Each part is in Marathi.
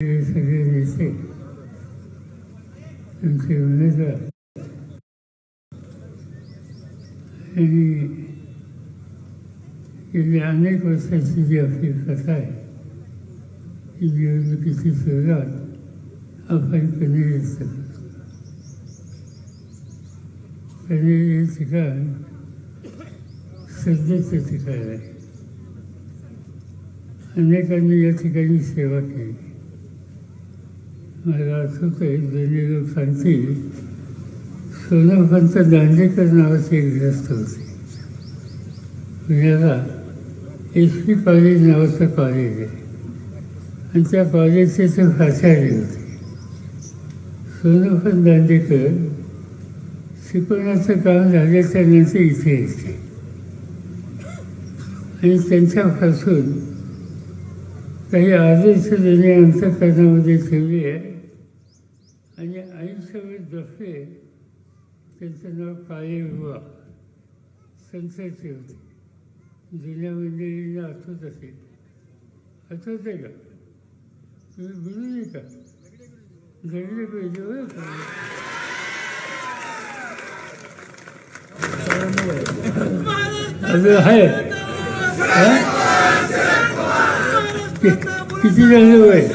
हे सगळे नेते त्यांचे उमेदवार आणि गेली अनेक वर्षाची जी आपली कथा आहे की निवडणुकीची सुरुवात आपण कनेरीच करतो हे ठिकाण सध्याचं ठिकाण आहे अनेकांनी या ठिकाणी सेवा केली मला आठवतं जुने लोक सांगतील सोनोपंत दांडेकर नावाचे एक ग्रस्त होते पुण्याला एस पी कॉलेज नावाचं कॉलेज आहे आणि त्या कॉलेजचे ते प्राचार्य होते सोनोपंत दांडेकर शिकवण्याचं काम झाल्याच्यानंतर इथे येते आणि त्यांच्यापासून काही आदर्श देणे अंतकरणामध्ये ठेवली आहे आणि आयुष्यभर दफे त्यांचं नाव काळे बुवा संसारचे होते जुन्या मंडळींना आठवत असेल. आठवत आहे का? तुम्ही बोलू नये का? जगले पाहिजे बरं का? अजून आहे किती झाले वय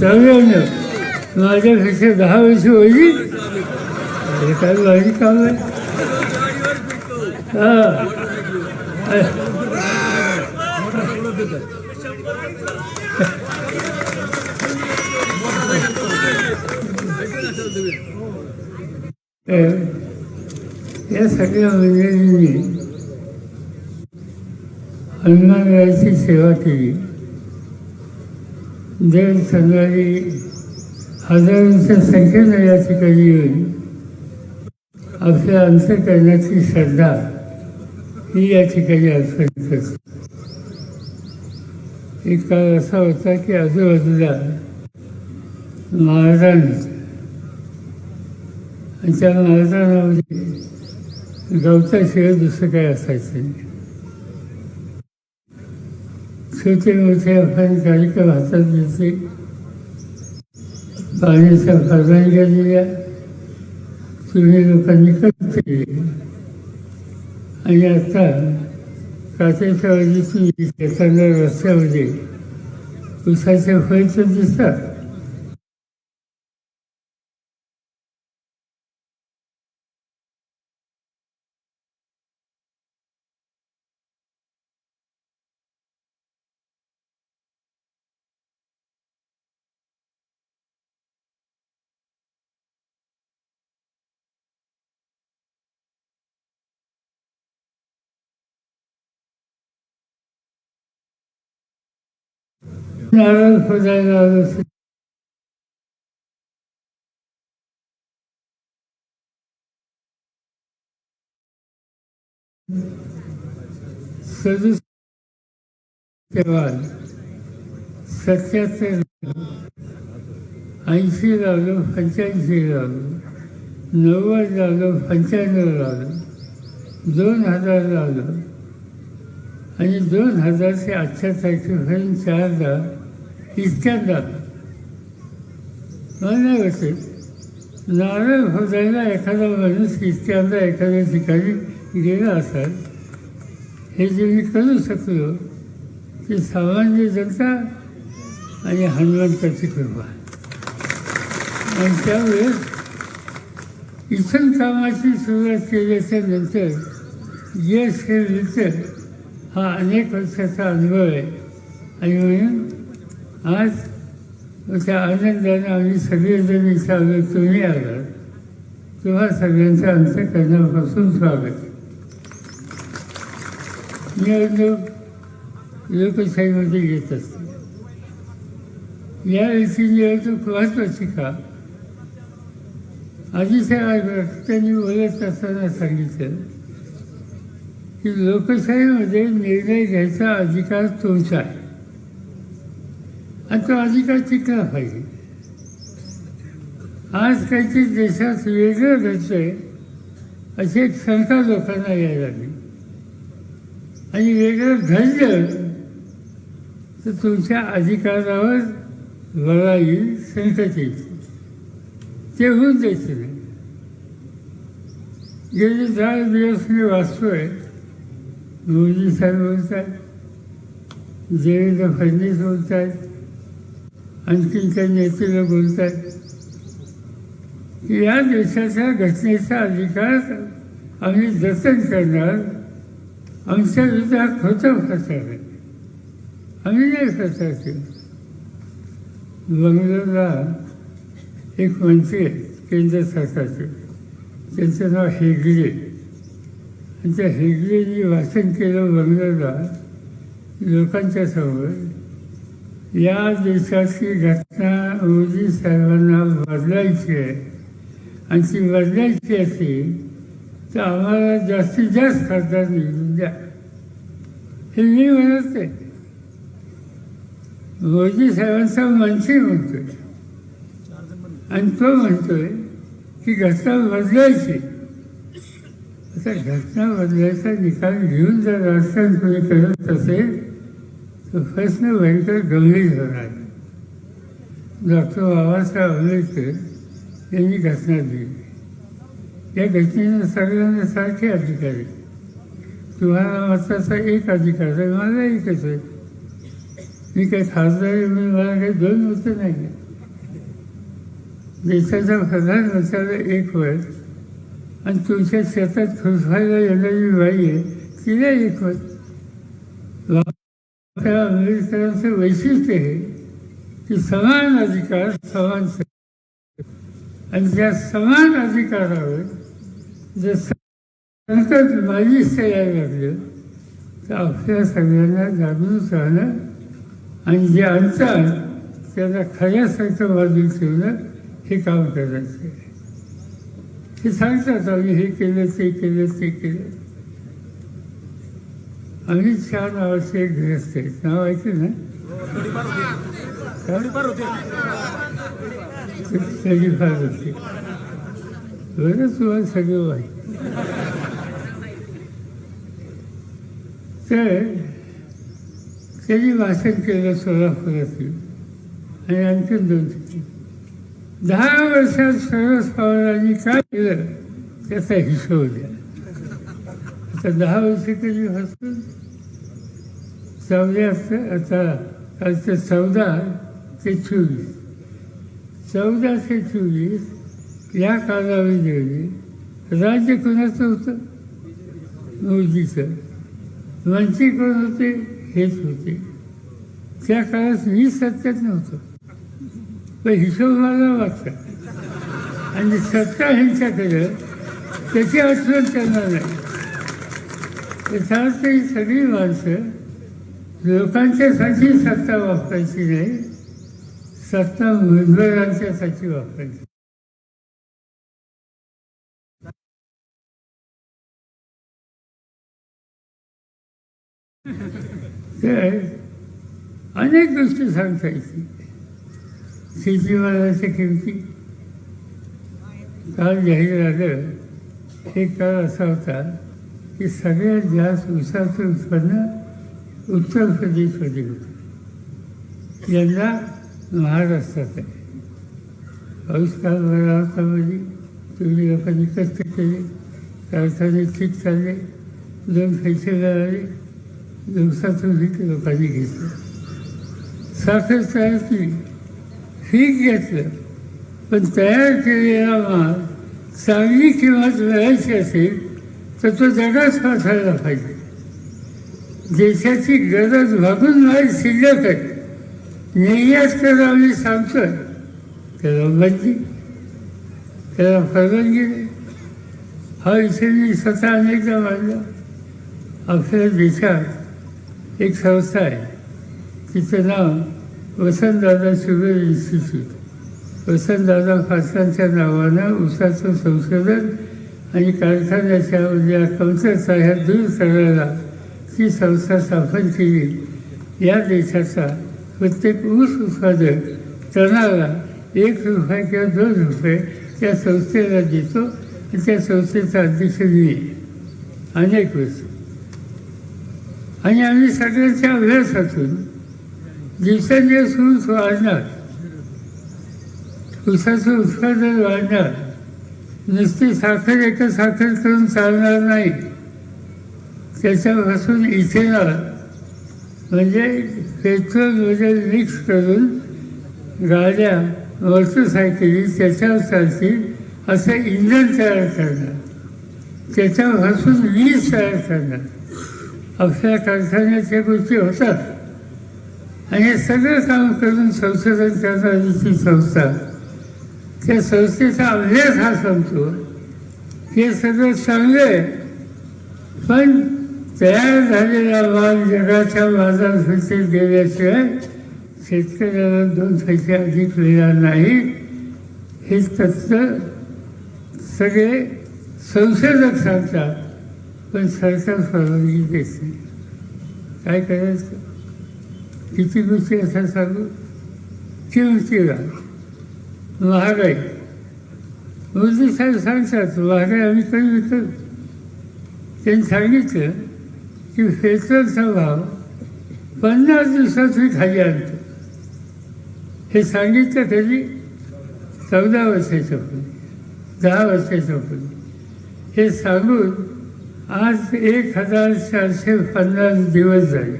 चौऱ्याण्णव माझ्यापेक्षा दहा वर्ष होईल हे काय भारी काम आहे हा तर या सगळ्या मंडळींनी हनुमानरायाची सेवा केली दर शनिवारी हजारांच्या संख्येनं या ठिकाणी येऊन आपल्या अंतकरणाची श्रद्धा ही या ठिकाणी अर्पण करतो एक काळ असा होता की आजूबाजूला महाराज आणि त्या महाराजांमध्ये गवताशिवाय दुसरं काय असायचं नाही छोटे मोठे आपण कार्यक्रम हातात घेतले पाण्याच्या परवानग्या दिल्या तुम्ही लोकांनी कष्ट केले आणि आता काचेच्या वजीतून येताना रस्त्यामध्ये उसाचे फळ तर दिसतात नारळ फोडायला आलो सदुस तेव्हा सत्याहत्तर ऐंशी लावलो पंच्याऐंशी लावलो नव्वद लावलो पंच्याण्णव लावलो दोन हजार लावलो आणि दोन हजारचे आजच्या चार चारदा इतक्यांदा मला नाही नारळ फोडायला एखादा माणूस इतक्यांदा एखाद्या ठिकाणी गेला असाल हे जे मी करू शकलो की सामान्य जनता आणि हनुमंताची कृपा. आणि त्यावेळेस इथं कामाची सुरुवात केल्याच्यानंतर यश हे नृत्य हा अनेक वर्षाचा अनुभव आहे. आणि म्हणून आज त्या आनंदाने आम्ही सगळेजण इथं आलो तुम्ही आलात. तेव्हा सगळ्यांचं अंतकरणापासून स्वागत निवडणूक लोकशाहीमध्ये येत असते. यावेळीची निवडणूक महत्वाची का? आधीच्या त्यांनी बोलत असताना सांगितलं की लोकशाहीमध्ये निर्णय घ्यायचा अधिकार तुमचा आहे. आणि तो अधिकार टिकला पाहिजे आज काहीतरी देशात वेगळं घडतंय अशी एक शंका लोकांना यायला लागली. आणि वेगळं घडलं तर तुमच्या अधिकारावर लढा येईल संकट येईल. ते होऊन द्यायचं नाही. गेले दहा दिवस मी वाचतोय मोदी साहेब बोलतात देवेंद्र फडणवीस बोलतात आणखीन काही नेतेला बोलत बोलतात. की या देशाच्या घटनेचा अधिकार आम्ही जतन करणार. आमच्या विरोधात खोटं प्रचार आहे. आम्ही नाही प्रचार बंगलोरला एक मंत्री आहेत केंद्र सरकारचे. त्यांचं नाव हेगडे. आणि त्या हेगडेनी वाचन केलं बंगलोरला लोकांच्या समोर. या दिवसाची घटना मोदी साहेबांना बदलायची आहे. आणि ती बदलायची असेल तर आम्हाला जास्तीत जास्त खासदार निवडून द्या. हे मी म्हणत आहे. मोदी साहेबांचा मंत्री म्हणतोय. आणि तो म्हणतोय की घटना बदलायची. आता घटना बदलायचा निकाल घेऊन जर राजकारण कोणी करत असेल प्रश्न भयंकर गंभीर होणार डॉक्टर बाबासाहेब आंबेडकर यांनी घटना दिली. या घटनेनं सगळ्यांना सारखे अधिकार. आहे तुम्हाला मताचा एक अधिकार आहे मला एकच आहे. मी काही खासदार आहे म्हणून मला काही दोन मतं नाही देशाचा देशाच्या प्रधानमंत्र्याला एक वेळ आणि तुमच्या शेतात खुरफायला येणारी बाई आहे तिला एक वेळ त्या आंबेडकरांचं वैशिष्ट्य आहे की समान अधिकार समान आणि त्या समान अधिकारावर जे संकट माझीच यायला लागलं तर आपल्या सगळ्यांना जागरूक राहणं आणि जे अंतर त्याला खऱ्यासारखं बाजून ठेवणं हे काम करायचं आहे. हे सांगतात आम्ही हे केलं ते केलं ते केलं. अमित शहा नावाचे एक ग्रस्त आहेत. नाव ऐकलं ना? त्याची फार होते. बरं तुम्हाला सगळं माहिती तर त्यांनी भाषण केलं सोलापुरातील. आणि आणखीन दोन दहा वर्षात सर्व पवारांनी काय केलं? त्याचा हिशोब द्या. तर दहा वर्षी कधी हॉस्पिटल चौदा आता आता चौदा ते चोवीस. चौदा ते चोवीस या कालावधीमध्ये राज्य कोणाचं होतं? मोदीचं. मंत्री कोण होते? हेच होते. त्या काळात मी सत्यात नव्हतं पण हिशोब मला वाटतं आणि सत्ता ह्यांच्याकडं त्याची आठवण त्यांना नाही. त्याचा सगळी माणसं लोकांच्यासाठी सत्ता वापरायची नाही सत्ता उमेदवारांच्यासाठी वापरायची. अनेक गोष्टी सांगता येतील शेतीमालाच्या किमती. काल जाहीर आलं एक काळ असा होता की सगळ्यात जास्त ऊसाचं उत्पन्न उत्तर प्रदेशमध्ये होतं. यंदा महाराष्ट्रात आहे. पाऊस काल बरा होता तुम्ही लोकांनी कष्ट केले कारखाने ठीक चालले दोन पैसे मिळाले दिवसातून पीक लोकांनी घेतलं. साखर तयार केली पीक घेतलं पण तयार केलेला माल चांगली किंमत मिळायची असेल तर तो जगाच पाठवायला पाहिजे. देशाची गरज भागून नाही शिल्लक आहे. निर्यात करा आम्ही सांगतोय. त्याला बंदी त्याला परवानगी नाही. हा विषय मी स्वतः अनेकदा मानला आपल्या देशात एक संस्था आहे. तिचं नाव वसंतदादा शुगर इन्स्टिट्यूट. वसंतदादा फासलांच्या नावानं ऊसाचं संशोधन आणि कारखान्याच्या ज्या कमतरता ह्या दूर करायला ती संस्था स्थापन केली. या देशाचा प्रत्येक ऊस उत्पादक तणाला एक रुपये किंवा दोन रुपये त्या संस्थेला देतो आणि त्या संस्थेचा अध्यक्ष मी. अनेक वर्ष. आणि आम्ही सगळ्यांच्या अभ्यासातून दिवसांदिवस ऊस वाढणार. ऊसाचं उत्पादन वाढणार. नुसती साखर एका साखर करून चालणार नाही. त्याच्यापासून इथेनॉल म्हणजे पेट्रोलमध्ये मिक्स करून गाड्या मोटरसायकली त्याच्यावर चालतील असं इंधन तयार करणार. त्याच्यापासून वीज तयार करणार. आपल्या कारखान्याच्या गोष्टी होतात. आणि हे सगळं काम करून संशोधन करणारी ती संस्था त्या संस्थेचा अभ्यास हा सांगतो हे सगळं चांगलं आहे. पण तयार झालेला माल जगाच्या बाजारपेठेत गेल्याशिवाय शेतकऱ्याला दोन पैसे अधिक मिळणार नाही. हे तत्व सगळे संशोधक सांगतात. पण सरकार परवानगी देत. नाही काय करायचं? किती गोष्टी असं सांगू? चिवचिरा महागाई. मोदी साहेब सांगतात महागाई आम्ही कमी विकत त्यांनी सांगितलं की पेट्रोलचा भाव पन्नास दिवसात मी खाली आणतो. हे सांगितलं कधी चौदा वर्षाच्या पूर्वी दहा वर्षाच्या पूर्वी हे सांगून आज एक हजार चारशे पन्नास दिवस झाले.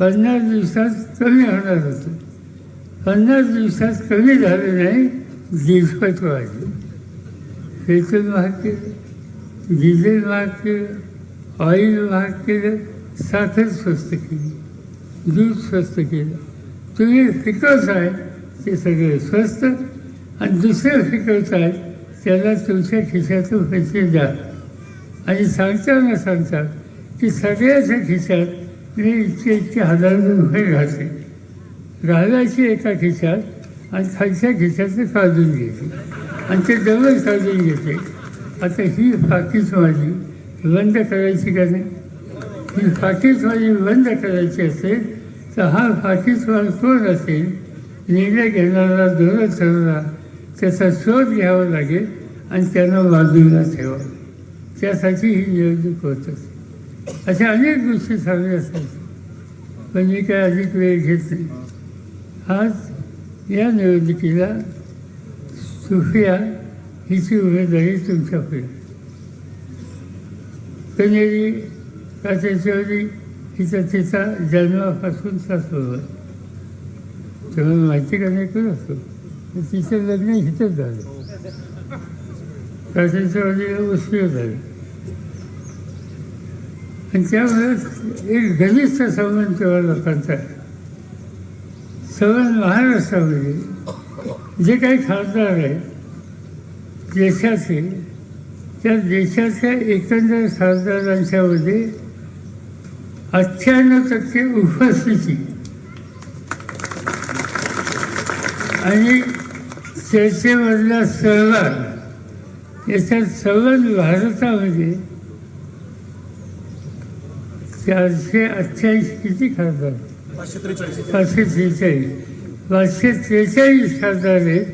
पन्नास दिवसात कमी होणार होतं. पन्नास दिवसात कमी झालं नाही दिवसपत वाढले पेट्रोल महाग केलं डिझेल महाग केलं ऑइल महाग केलं साखर स्वस्त केली. दूध स्वस्त केलं. तुम्ही पिकवताय ते सगळे स्वस्त. आणि दुसरे पिकवताय त्याला तुमच्या खिशातून पैसे द्या. आणि सांगताना सांगतात की सगळ्याच्या खिशात मी इतके इतके हजार रुपये घातले. घालायचे एका खिशात आणि खालच्या खिशाचं काढून घेते. आणि ते डबल काढून घेते. आता ही फाकीच माझी बंद करायची का नाही? ही फाकीच माझी बंद करायची असेल तर हा फाकीचवाल कोण असेल? निर्णय घेणारा धोरण ठरवणारा त्याचा शोध घ्यावा लागेल आणि त्यांना बाजूला ठेवावं. त्यासाठी ही निवडणूक होत असते अशा अनेक गोष्टी चांगल्या असतात पण मी काय अधिक वेळ घेत नाही. आज या निवडणुकीला सुफिया हिची उमेदवारी तुमच्याकडे कनेरी राजेश्वरी हिचा तिचा जन्मापासून सोबत तुम्हाला माहिती का नाही असतो? तिचं लग्न हिथंच झालं. राजेश्वरीला उशीर झालं. आणि त्यामुळे एक घनिष्ठ संबंध तेव्हा लोकांचा. सगळं लहान महाराष्ट्रामध्ये जे काही खासदार आहेत देशाचे त्या देशाच्या एकंदर खासदारांच्यामध्ये अठ्ठ्याण्णव टक्के उपस्थिती. आणि चर्चेमधला सहभाग याच्यात संबंध भारतामध्ये चारशे अठ्ठ्याऐंशी किती खासदार पाचशे त्रेचाळीस. पाचशे त्रेचाळीस खासदार आहेत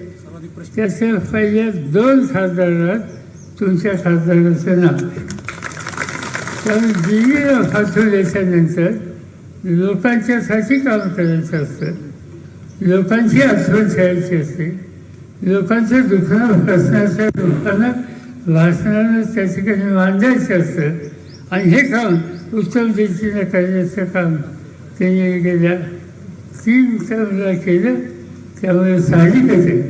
त्याच्या पहिल्या दोन खासदारात तुमच्या खासदाराचं नाव. त्यामुळे दिल्लीला पाठवल्याच्या नंतर लोकांच्यासाठी काम करायचं असतं. लोकांची आठवण ठेवायची असते. लोकांचं दुखणं भासण्याच्या लोकांना भासणारं त्या ठिकाणी मांडायचं असतं. आणि हे काम उत्तम रीतीनं करण्याचं काम त्यांनी गेल्या तीन टर्मला केलं त्यामुळे साहजिकच आहे.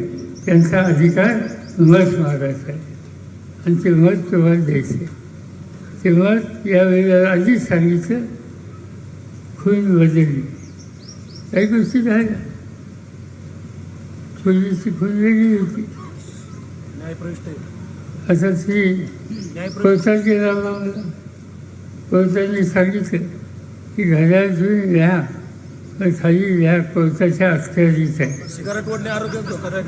त्यांचा अधिकार मत मागायचा आहे. आणि ते मत तुम्हाला द्यायचं. ते मत यावेळेला आधीच सांगितलं खून बदलली काही गोष्टी झाल्या पूर्वीची खून वेगळी होती. आता ती कोर्टात गेला कोर्टाने सांगितलं. की घड्याळ तुम्ही लिहा पण खाली लिहा कोर्टाच्या अखत्यारीत आहे. सिगारेट ओढणे आरोग्य धोकादायक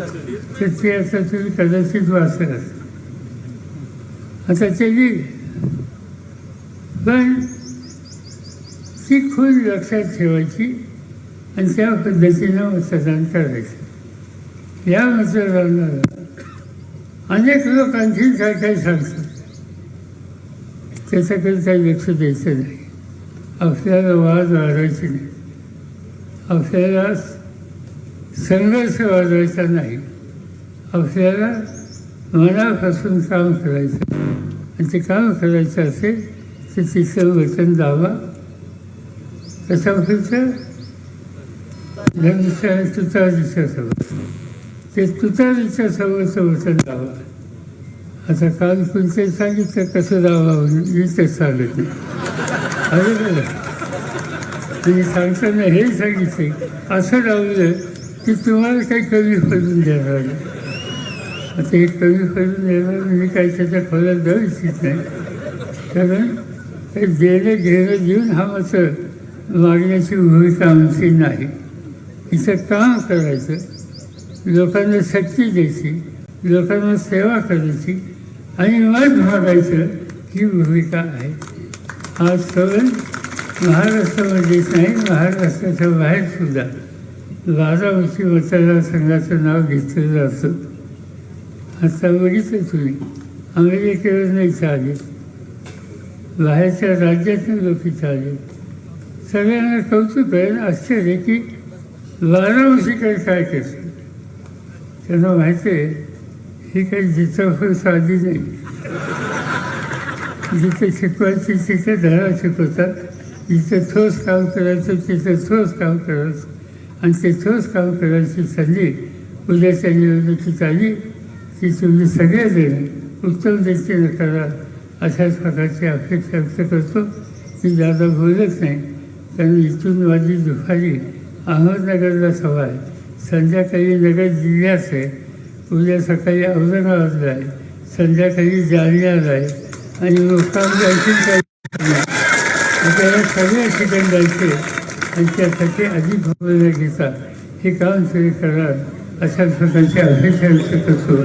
तर ते आता तुम्ही कदाचित वाचत आता ते लिहिले पण ती खूण लक्षात ठेवायची आणि त्या पद्धतीनं मतदान करायचं. या मतदानाला अनेक लोक आणखीन काय काय सांगतात? त्याच्याकडे काही लक्ष द्यायचं नाही. आपल्याला वाद वाढवायचे नाही. आपल्याला संघर्ष वाढवायचा नाही. आपल्याला मनापासून काम करायचं आणि ते काम करायचं असेल तर तिचं वचन दावा. कसा व्हायचं धर्मच्या तुतारीच्या सवय ते तुतारीच्या सवयचं वचन दावा. आता काल कोणते सांगितलं कसं दावावं मी ते सांगत नाही. अरे बघा सांगताना हे सांगितले असं लावलं की तुम्हाला काही कमी करून देणार आता हे कमी करून देणार मी काही त्याच्या खोल्यात जाऊ इच्छित नाही कारण हे देणं घेणं देऊन हा मात्र मागण्याची भूमिका आमची नाही इथं काम करायचं लोकांना शक्ती द्यायची लोकांना सेवा करायची आणि मत मागायचं ही भूमिका आहे. हा सण महाराष्ट्रामध्येच नाही महाराष्ट्राच्या बाहेर सुद्धा. बारामती मतदारसंघाचं नाव घेतलेलं असतं आता बघितलं तुम्ही. अमेरिकेवर नाही आले बाहेरच्या राज्यातून लोक चालेल. सगळ्यांना कौतुक आहे आणि आश्चर्य की बारामतीकडे काय करतात त्यांना माहिती आहे ही काही जिथं साधी नाही. जिथे शिकवायची तिथे धडा शिकवतात. जिथे ठोस काम करायचं तिथे ठोस काम करायचं. आणि ते ठोस काम करायची संधी उद्याच्या निवडणुकीत आली की तुम्ही सगळेजण उत्तम दृष्टीने करा अशाच प्रकारची अपेक्षा व्यक्त करतो. मी जादा बोलत नाही कारण इथून माझी दुपारी अहमदनगरला सभा आहे संध्याकाळी नगर जिल्ह्यात आहे. उद्या सकाळी औरंगाबादला आहे. संध्याकाळी जालन्याला आहे. आणि मुक्काम जायची काही आपल्याला सगळ्या ठिकाणी जायचे. आणि त्यासाठी अधिक भावना घेता हे काम सुरू करणार अशा प्रकारची अपेक्षा व्यक्त करतो.